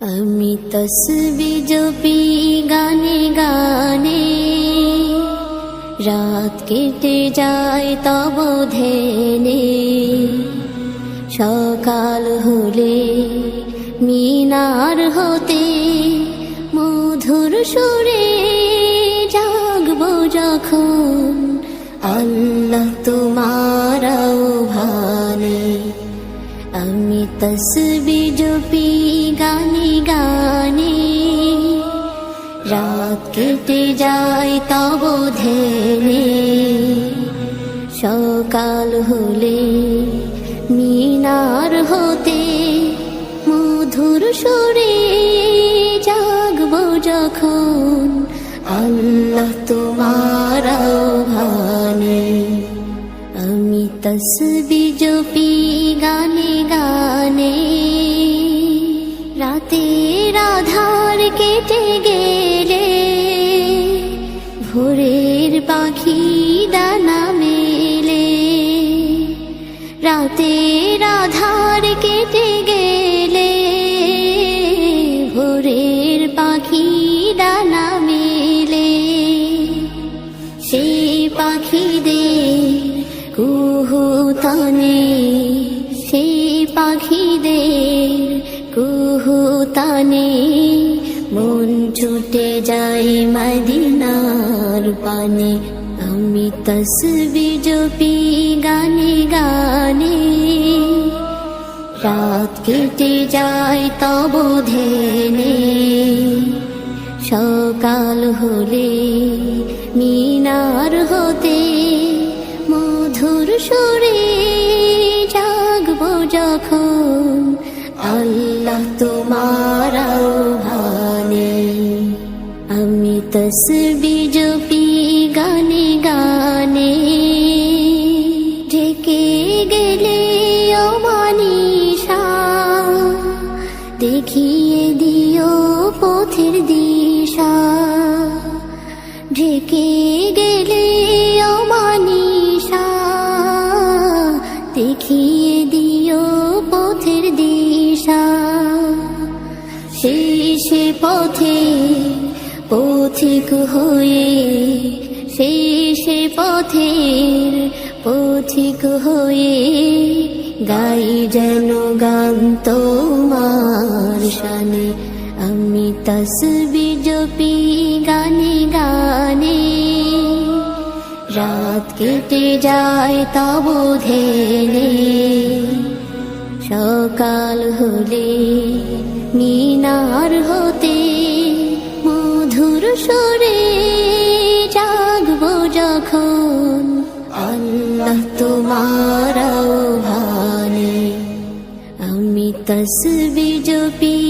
আমি তসবি জপি গানে গানে। রাত কেটে যায় তব ধেনে সকাল হলে মিনার হতে মধুর সুরে জাগব যখন। আল্লাহ তোমার আমি তসবি জপি গানে গানে। রাত কেটে যায় তব ধেনে সকাল হলে মিনার হতে মধুর সুরে জাগব যখন আল্লাহ তোমার ভানে আমি তসবি জপি ভোরের পাখি ডানা মেলে। রাতে রাধার কেটে গেলে ভোরের পাখি ডানা মেলে। সেই পাখিদের কুহুতানে, সেই পাখিদের কুহুতানে ছুটে যায় মদিনার পানে আমি তসবি জপি গানে গানে রাত কেটে যায় তব ধেনে সকাল হলে মিনার হতে মধুর সুরে তসবি জপি গানে গানে ঢেকে গেলে অমানিসা দেখিয়ে দিও পথের দিশা ঢেকে গেলে অমানিসা দেখিয়ে দিও পথের দিশা শেষে পথে পথিক হয়ে শেষে পথের পথিক হয়ে গাই যেন গান তোমার শানে। আমি তসবি জপি গানে গানে। রাত কেটে যায় তব ধেনে সকাল হলে মিনার হতে সুরে জাগব যখন আল্লাহ তোমার ভানে আমি তসবি জপি